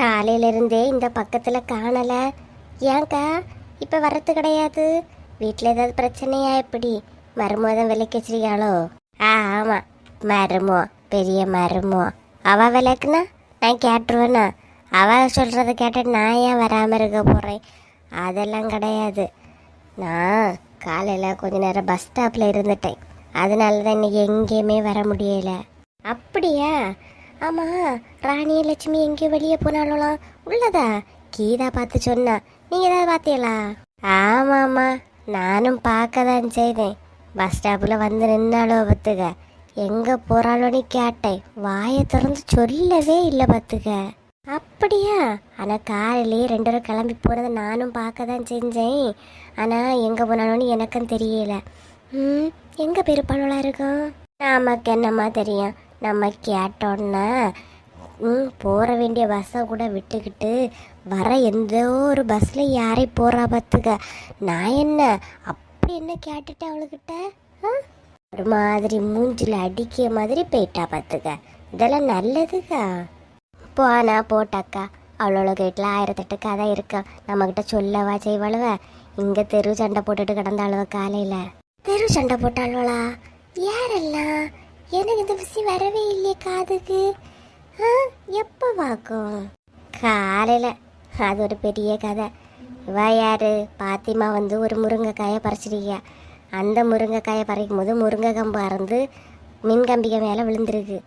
காலையில இருந்தே இந்த பக்கத்தில் காணலை. ஏங்க்கா இப்போ வர்றது கிடையாது. வீட்டில் ஏதாவது பிரச்சனையா எப்படி? மருமோதம் விலைக்கு வச்சிருக்காளோ ஆ ஆமாம் மருமோ பெரிய மருமோ. அவ விலைக்குனா நான் கேட்டுருவேண்ணா அவள் சொல்கிறத கேட்டு நான் ஏன் வராமல் இருக்க போகிறேன் அதெல்லாம் கிடையாது. நான் காலையில் கொஞ்ச நேரம் பஸ் ஸ்டாப்பில் இருந்துட்டேன். அதனால தான் இன்னைக்கு எங்கேயுமே வர முடியலை. அப்படியா? ஆமாம் ராணி லட்சுமி எங்கேயும் வெளியே போனாலும் உள்ளதா? கீதா பார்த்து சொன்னா. நீங்கள் ஏதாவது பார்த்தீங்களா? ஆமாம்மா நானும் பார்க்க தான் செய்தேன். பஸ் ஸ்டாப்பில் வந்து நின்னாலோ பார்த்துக்க. எங்கே போகிறாளோன்னு கேட்டேன். வாயை திறந்து சொல்லவே இல்லை பார்த்துக்க. அப்படியா? ஆனால் காலையிலேயே ரெண்டு பேரும் கிளம்பி போனதை நானும் பார்க்க தான் செஞ்சேன். ஆனால் எங்கே போனாலும்னு எனக்கும் தெரியல. ம் எங்கே பெருப்பாளா இருக்கும் நமக்கு என்னம்மா தெரியும்? நம்ம கேட்டோன்னா ம் போக வேண்டிய பஸ்ஸை கூட விட்டுக்கிட்டு வர எந்த ஒரு பஸ்ஸில் யாரை போகிறா பார்த்துக்க நான் என்ன? அப்படி என்ன கேட்டுட்டேன் அவளுக்கிட்ட ஒரு மாதிரி மூஞ்சில் அடிக்கிற மாதிரி போயிட்டா பார்த்துக்க இதெல்லாம் நல்லதுக்கா? போனா போட்டாக்கா. அவளோட வீட்டில் ஆயிரத்தெட்டு கதை இருக்கா. நம்மக்கிட்ட சொல்லவா செய்வாளுவ? இங்கே தெரு சண்டை போட்டுட்டு கிடந்தாளுவ காலையில். தெரு சண்டை போட்டாளுவளா யாரெல்லாம்? எனக்கு இந்த விஷயம் வரவே இல்லையே காதுக்கு. ஆ எப்போ பார்க்கும் காலையில். அது ஒரு பெரிய கதை. இவா யார்? பாத்திமா வந்து ஒரு முருங்கைக்காயை பறிச்சிருக்கியா. அந்த முருங்கைக்காயை பறிக்கும் போது முருங்கை கம்பு அறந்து மின் கம்பிகை மேலே விழுந்திருக்கு.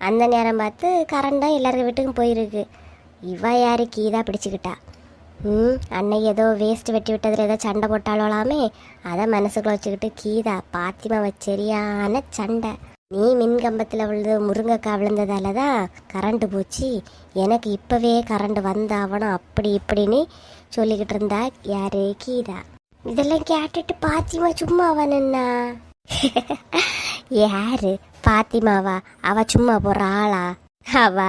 அந்த நேரம் பார்த்து கரண்டாக எல்லார் வீட்டுக்கும் போயிருக்கு. இவா யார்? கீதா பிடிச்சிக்கிட்டா. ம் அன்னை ஏதோ வேஸ்ட் வெட்டி விட்டதில் ஏதோ சண்டை போட்டாலோலாமே. அதை மனசுக்குள்ள வச்சுக்கிட்டு கீதா பாத்திமா சரியான சண்டை. நீ மின் கம்பத்தில் விழுந்து முருங்கைக்காய் விழுந்ததால தான் கரண்ட் போச்சு. எனக்கு இப்போவே கரண்ட் வந்தாவணும் அப்படி இப்படின்னு சொல்லிக்கிட்டு இருந்தா யாரு? கீதா. இதெல்லாம் கேட்டுட்டு பாத்திமா சும்மா அவனா யாரு? பாத்திமாவா? அவ சும்மா போற ஆளா? அவ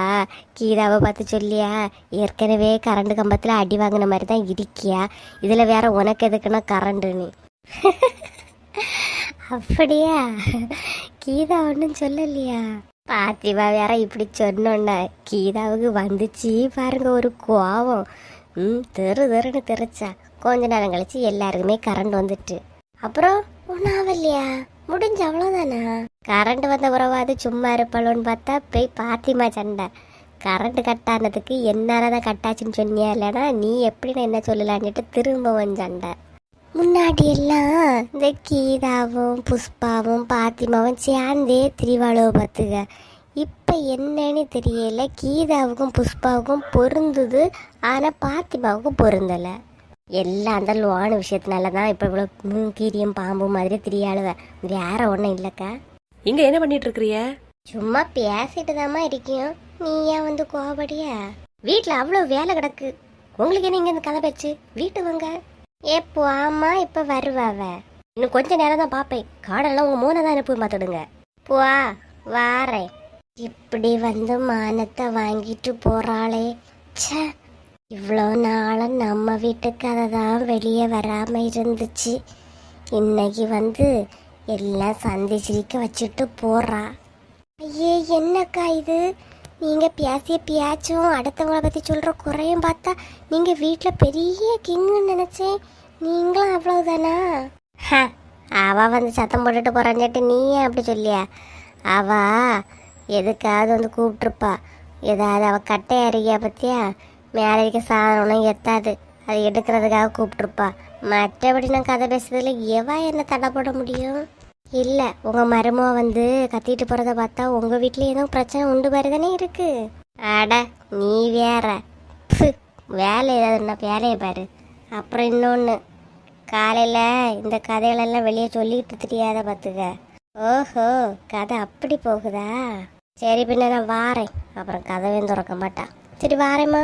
கீதாவை பார்த்து சொல்லியா? ஏற்கனவே கரண்ட் கம்பத்தில் அடி வாங்கின மாதிரி தான் இருக்கியா? இதில் வேற உனக்கு எதுக்குன்னா கரண்ட்டுன்னு அப்படியா? கீதா ஒன்றும் சொல்லலையா? பாத்திமா வேற இப்படி சொன்னோன்ன கீதாவுக்கு வந்துச்சு பாருங்க ஒரு கோவம். ம் தெரு தெருன்னு தெரிச்சா. கொஞ்ச நேரம் கழிச்சு எல்லாருக்குமே கரண்ட் வந்துட்டு. அப்புறம் ஒன்றாவல்லையா முடிஞ்ச அவ்வளோதானா கரண்ட் வந்த உறவாது சும்மா இருப்பாளோன்னு பார்த்தா போய் பாத்திமா சண்டை. கரண்ட் கட் ஆனதுக்கு என்னால தான் கட்டாச்சுன்னு சொன்னியா இல்லைனா நீ எப்படி நான் என்ன சொல்லலான்னுட்டு திரும்பவும் சண்டை. முன்னாடி எல்லாம் இந்த கீதாவும் புஷ்பாவும் பாத்திமாவும் சேர்ந்தே திரிவாளோ பார்த்துக்க இப்போ என்னன்னு தெரியல. கீதாவுக்கும் புஷ்பாவுக்கும் பொருந்துது. ஆனால் பாத்திமாவுக்கும் பொருந்தலை. எல்லாம் அந்த லோன விஷயத்தினால தான் இப்போ இவ்வளோ கீரியும் பாம்பு மாதிரி திரியாளுவ. வேற ஒன்றும் இல்லைக்கா. இங்க என்ன பண்ணிட்டு இருக்கிறிய சும்மா பேசிட்டு தாம்மா இருக்கியும் நீ ஏன் வந்து கோவப்படியா? வீட்டில் அவ்வளோ வேலை கிடக்கு. உங்களுக்கு என்ன இங்கே இந்த கதை பேச்சு? வீட்டு வாங்க. ஏ ஆமா இப்போ வருவாவ இன்னும் கொஞ்ச நேரம் தான் பார்ப்பேன் காடெல்லாம் உங்கள் மூணை தான் அனுப்பி பார்த்துடுங்க. புவா வாரேன். இப்படி வந்து மானத்தை வாங்கிட்டு போறாளே. ச்சே இவ்வளோ நாளும் நம்ம வீட்டு கதை தான் வெளியே வராமல் இருந்துச்சு. இன்னைக்கு வந்து எல்லாம் சந்தி சிரிக்க வச்சுட்டு போறா. ஐயே என்னக்கா இது? நீங்க பேசிய பியாச்சும் அடுத்தவங்கள பத்தி சொல்ற குறையும் பார்த்தா நீங்க வீட்டில் பெரிய கிங்குன்னு நினைச்சேன். நீங்களும் அவ்வளவுதானா? ஹ, அவ வந்து சத்தம் போட்டுட்டு போறான்ட்டு நீ ஏன் அப்படி சொல்லியா? அவ எதுக்காவது வந்து கூப்பிட்டுருப்பா. ஏதாவது அவ கட்டை அறியா பத்தியா? மேலே இருக்க சாதனம் எத்தாது. அது எடுக்கிறதுக்காக கூப்பிட்டுருப்பா. மற்றபடி நான் கதை பேசுறதுல எவா என்ன தடை போட முடியும்? இல்லை உங்கள் மருமக வந்து கத்திட்டு போகிறத பார்த்தா உங்கள் வீட்டில் எதுவும் பிரச்சனை உண்டு பாரு தானே இருக்கு. அட நீ வேற. வேலை ஏதாவது என்ன வேலையை பாரு. அப்புறம் இன்னொன்று காலையில் இந்த கதைகளெல்லாம் வெளியே சொல்லிட்டு தெரியாத பார்த்துக்க ஓஹோ கதை அப்படி போகுதா? சரி பின்ன நான் வாரேன். அப்புறம் கதவையும் திறக்க மாட்டா. சரி வாரேம்மா.